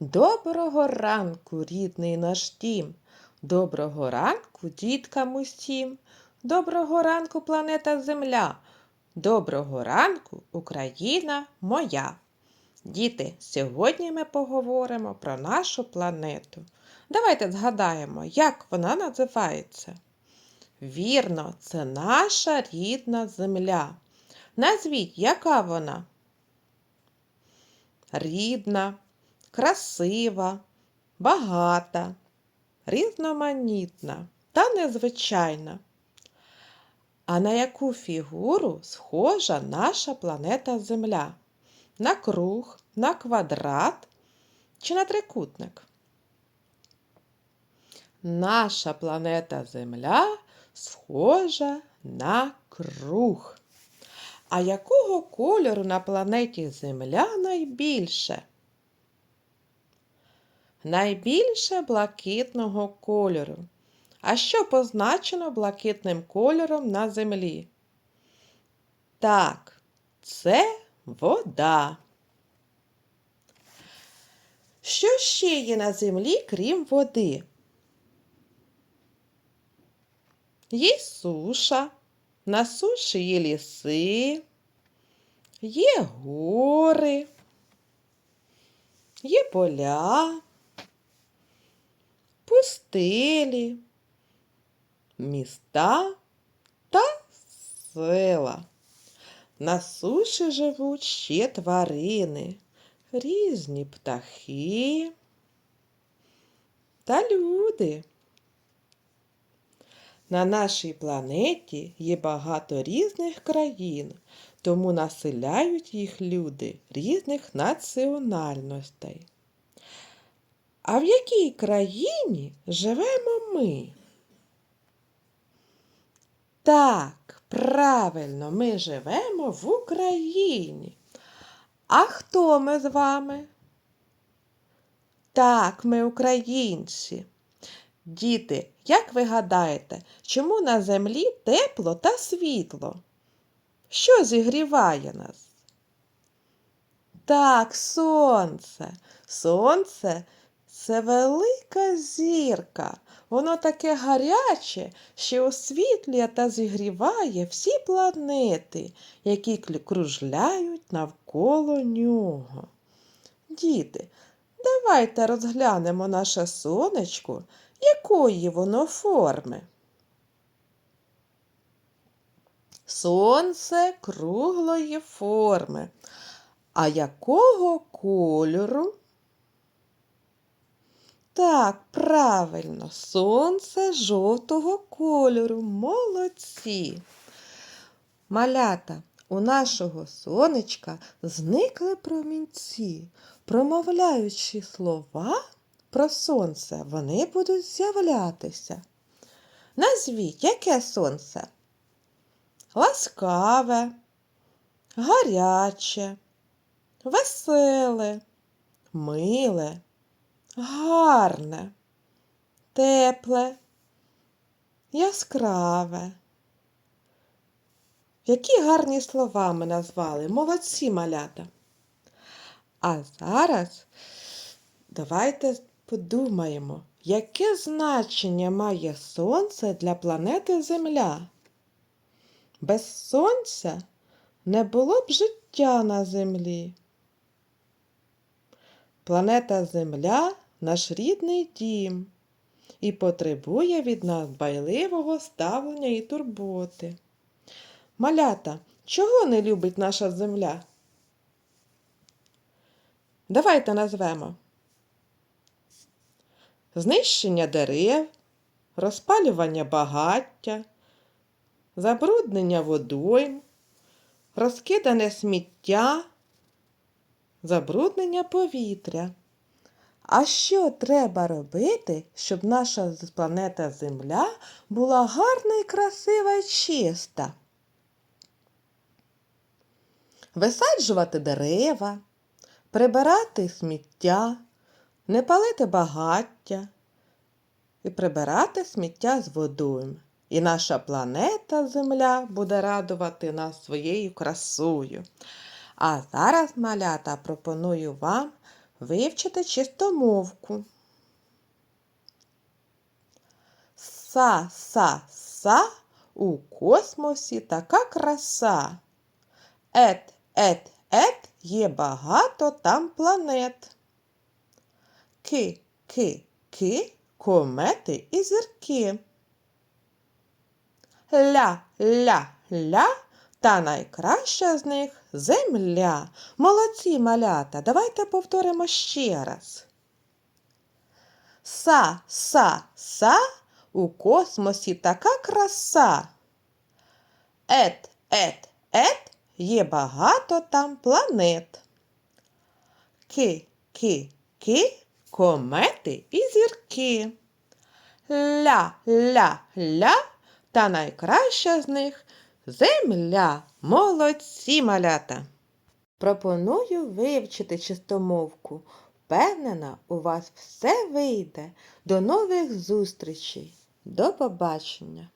Доброго ранку, рідний наш дім. Доброго ранку, діткам усім. Доброго ранку, планета Земля. Доброго ранку, Україна моя. Діти, сьогодні ми поговоримо про нашу планету. Давайте згадаємо, як вона називається. Вірно, це наша рідна земля. Назвіть, яка вона? Рідна, красива, багата, різноманітна та незвичайна. А на яку фігуру схожа наша планета Земля? На круг, на квадрат чи на трикутник? Наша планета Земля схожа на круг. А якого кольору на планеті Земля найбільше? Найбільше блакитного кольору. А що позначено блакитним кольором на землі? Так, це вода. Що ще є на землі, крім води? Є суша, на суші є ліси, є гори, є поля, пустелі, міста та села. На суші живуть ще тварини, різні птахи та люди. На нашій планеті є багато різних країн, тому населяють їх люди різних національностей. А в якій країні живемо ми? Так, правильно, ми живемо в Україні. А хто ми з вами? Так, ми українці. Діти, як ви гадаєте, чому на землі тепло та світло? Що зігріває нас? Так, сонце. Сонце це велика зірка. Воно таке гаряче, що освітлює та зігріває всі планети, які кружляють навколо нього. Діти, давайте розглянемо наше сонечко якої воно форми? Сонце круглої форми. А якого кольору? Так, правильно, сонце жовтого кольору. Молодці. Малята, у нашого сонечка зникли промінці, промовляючи слова про сонце вони будуть з'являтися. Назвіть, яке сонце? Ласкаве, гаряче, веселе, миле, гарне, тепле, яскраве. Які гарні слова ми назвали, молодці малята. А зараз давайте Подумаємо, яке значення має Сонце для планети Земля? Без Сонця не було б життя на Землі. Планета Земля наш рідний дім і потребує від нас байливого ставлення і турботи. Малята, чого не любить наша земля? Давайте назвемо знищення дерев, розпалювання багаття, забруднення водойм, розкидане сміття, забруднення повітря. А що треба робити, щоб наша планета Земля була гарна і красива і чиста? Висаджувати дерева, прибирати сміття, не палити багаття і прибирати сміття з водою. І наша планета Земля буде радувати нас своєю красою. А зараз, малята, пропоную вам вивчити чистомовку. Са, са, са, у космосі така краса. Ет, ет, ет, є багато там планет. Ки, ки, ки, комети і зірки. Ля, ля, ля, та найкраща з них земля. Молодці малята, давайте повторимо ще раз. Са, са, са, у космосі така краса. Ет, ет, ет, є багато там планет. Ки, ки, ки, комети і зірки. Ля, ля, ля, та найкраща з них земля. Молодці малята. Пропоную вивчити чистомовку. Впевнена, у вас все вийде. До нових зустрічей. До побачення!